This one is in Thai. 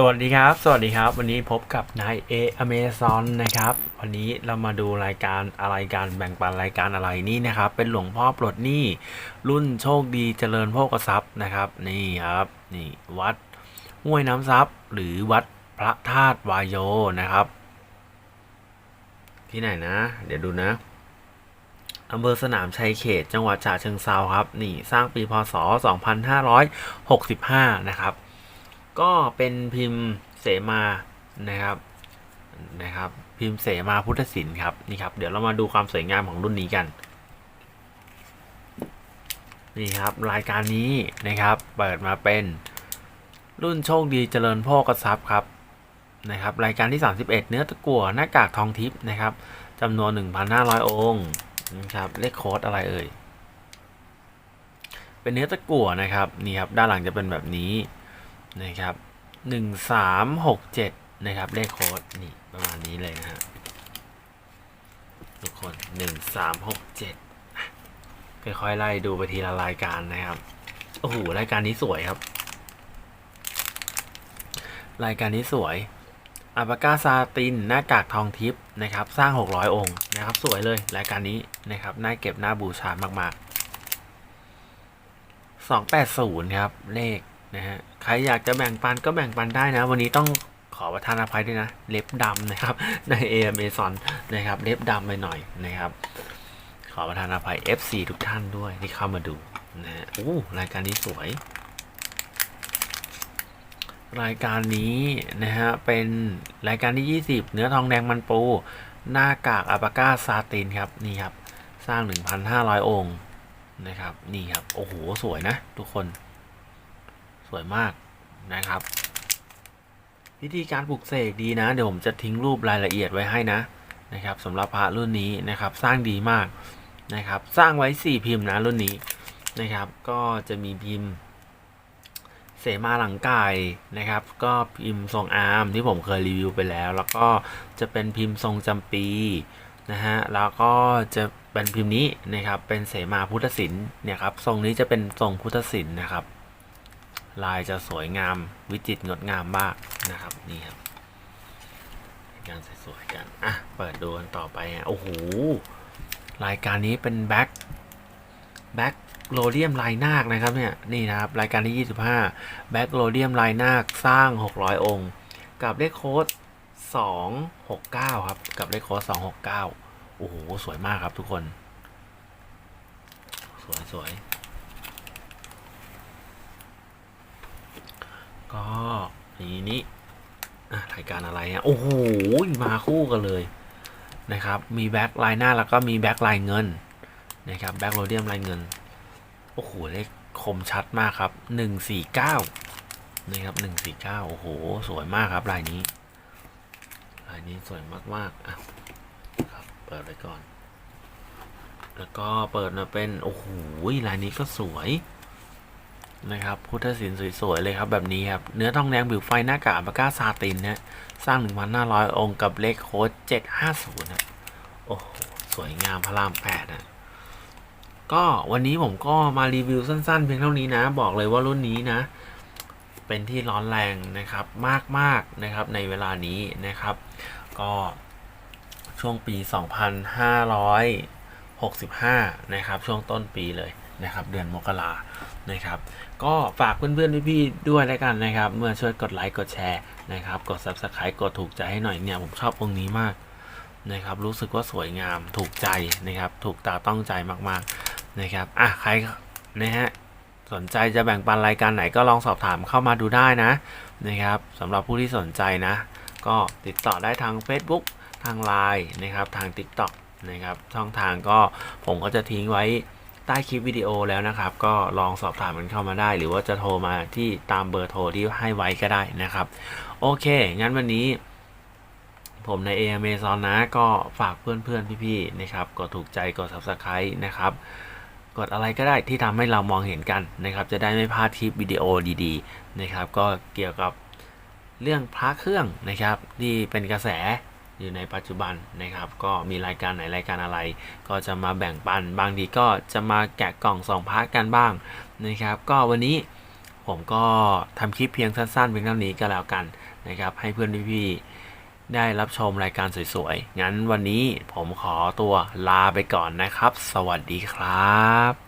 สวัสดีครับ สวัสดีครับ วันนี้พบกับนายเออเมซอนนะครับ วันนี้เรามาดูรายการอะไรการแบ่งปันรายการอะไรนี่นะครับ เป็นหลวงพ่อปลดหนี้รุ่นโชคดีเจริญโภคทรัพย์นะครับ นี่ครับ นี่วัดห้วยน้ำซับหรือวัดพระธาตุวายโยนะครับ ที่ไหนนะ เดี๋ยวดูนะอำเภอสนามชัยเขต จังหวัดฉะเชิงเซาครับ นี่สร้างปีพศ 2565 นะครับ ก็เป็นพิมพ์เสมานะครับนะครับ พิมพ์เสมาพุทธศิลป์ครับนี่ครับ เดี๋ยวเรามาดูความสวยงามของรุ่นนี้กันนี่ครับรายการนี้นะครับ เปิดมาเป็นรุ่นโชคดีเจริญโภคทรัพย์ครับนะครับ รายการที่ 31 เนื้อตะกั่วหน้ากากทองทิพย์นะครับจำนวน 1,500 องค์นะครับเลขโค้ดอะไรเอ่ย เป็นเนื้อตะกั่วนะครับนี่ครับด้านหลังจะเป็นแบบนี้ นะครับหนึ่งสามหกเจ็ดนะครับเลขโค้ดนี่ประมาณนี้เลยนะฮะทุกคนหนึ่งสามหกเจ็ดค่อยๆไล่ดูไปทีละรายการนะครับ โอ้โห รายการนี้สวยครับ รายการนี้สวยอัปากาซาติน หน้ากากทองทิพย์นะครับ สร้าง 600 องค์นะครับ สวยเลยรายการนี้นะครับ น่าเก็บน่าบูชามากๆ 280 ครับ เลข นะฮะใครอยากจะแบ่งปันก็แบ่งปันได้นะ วันนี้ต้องขอประทานอภัยด้วยนะ เล็บดำนะครับ ใน Amazon นะครับ เล็บดำไปหน่อยนะครับ ขอประทานอภัย FC ทุกท่านด้วยที่เข้ามาดูนะฮะโอ้รายการนี้สวย รายการนี้นะฮะเป็นรายการที่ 20 เนื้อทองแดงมันปู หน้ากากอัปากาซาตินครับนี่ครับ สร้าง 1,500 องค์นะครับ นี่ครับ โอ้โห สวยนะ ทุกคน สวยมากนะครับ วิธีการปลูกเสกดีนะ เดี๋ยวผมจะทิ้งรูปรายละเอียดไว้ให้นะนะครับสำหรับพระรุ่นนี้นะครับ สร้างดีมากนะครับ สร้างไว้ 4 พิมพ์นะรุ่นนี้นะครับ ก็จะมีพิมพ์ เสมาหลังไก่นะครับ ก็พิมพ์ทรงอาร์มที่ผมเคยรีวิวไปแล้ว แล้วก็จะเป็นพิมพ์ทรงจำปีนะฮะแล้วก็จะเป็นพิมพ์นี้นะครับเป็นเสมาพุทธศิลป์เนี่ยครับทรงนี้จะเป็นทรงพุทธศิลป์นะครับ ลายจะสวยงามวิจิตรงดงามมากนะครับนี่ครับการสวยๆกันอะเปิดดูกันต่อไปฮะโอ้โหรายการนี้เป็นแบ็คแบ็คโรเดียมลายนาคนะครับเนี่ยนี่นะครับรายการที่ 25แบ็คโรเดียมลายนาคสร้าง 600 องค์ กับเลขโค้ด269 ครับกับเลขโค้ด269โอ้โหสวยมากครับทุกคน สวยสวย ก็นี้นี้อ่รายการอะไรอะโอ้โหมาคู่กันเลยนะครับ มีแบ็คลายหน้าแล้วก็มีแบ็คลายเงินนะครับแบ็คโรเดียมลายเงิน โอ้โหเลขคมชัดมากครับ 149นะครับ149 โอ้โห สวยมากครับลายนี้ลายนี้สวยมากๆอะครับเปิดไว้ก่อน แล้วก็เปิดมาเป็น โอ้โหลายนี้ก็สวย นะครับพุทธศิลป์สวยๆเลยครับแบบนี้ครับ เนื้อทองแดงผิวไฟหน้ากากอัปากาซาตินนะสร้าง 1,500 องค์กับเลขโค้ด750นะโอ้โหสวยงามพระรามแปดนะก็วันนี้ผมก็มารีวิวสั้นๆ เพียงเท่านี้นะ บอกเลยว่ารุ่นนี้นะ เป็นที่ร้อนแรงนะครับมากๆนะครับในเวลานี้นะครับ ก็ช่วงปี 2565 นะครับ ช่วงต้นปีเลย นะครับเดือนมกรานะครับก็ฝากเพื่อนๆพี่ๆด้วยแล้วกันนะครับเมื่อช่วยกดไลค์กดแชร์นะครับกด subscribe กดถูกใจให้หน่อยเนี่ยผมชอบองค์นี้มากนะครับรู้สึกว่าสวยงามถูกใจนะครับถูกตาต้องใจมากๆนะครับอะใครนะฮะสนใจจะแบ่งปันรายการไหนก็ลองสอบถามเข้ามาดูได้นะนะครับสำหรับผู้ที่สนใจนะ ก็ติดต่อได้ทาง Facebook ทาง Line นะครับทาง TikTok นะครับช่องทางก็ผมก็จะทิ้งไว้ ใต้คลิปวิดีโอแล้วนะครับ ก็ลองสอบถามกันเข้ามาได้ หรือว่าจะโทรมาที่ตามเบอร์โทรที่ให้ไว้ก็ได้นะครับ โอเค งั้นวันนี้ ผมใน a อ a z o n นะ ก็ฝากเพื่อนๆ พี่ๆ นะครับ กดถูกใจกด Subscribe นะครับ กดอะไรก็ได้ที่ทำให้เรามองเห็นกันนะครับ จะได้ไม่พลาดคลิปวิดีโอดีๆ นะครับ ก็เกี่ยวกับเรื่องพระเครื่องนะครับ ที่เป็นกระแส อยู่ในปัจจุบันนะครับ ก็มีรายการไหนรายการอะไร ก็จะมาแบ่งปัน บางทีก็จะมาแกะกล่องสองพระกันบ้างนะครับ ก็วันนี้ผมก็ทำคลิปเพียงสั้นๆเพียงเท่านี้ก็แล้วกันนะครับ ให้เพื่อนพี่ๆได้รับชมรายการสวยๆ งั้นวันนี้ผมขอตัวลาไปก่อนนะครับ สวัสดีครับ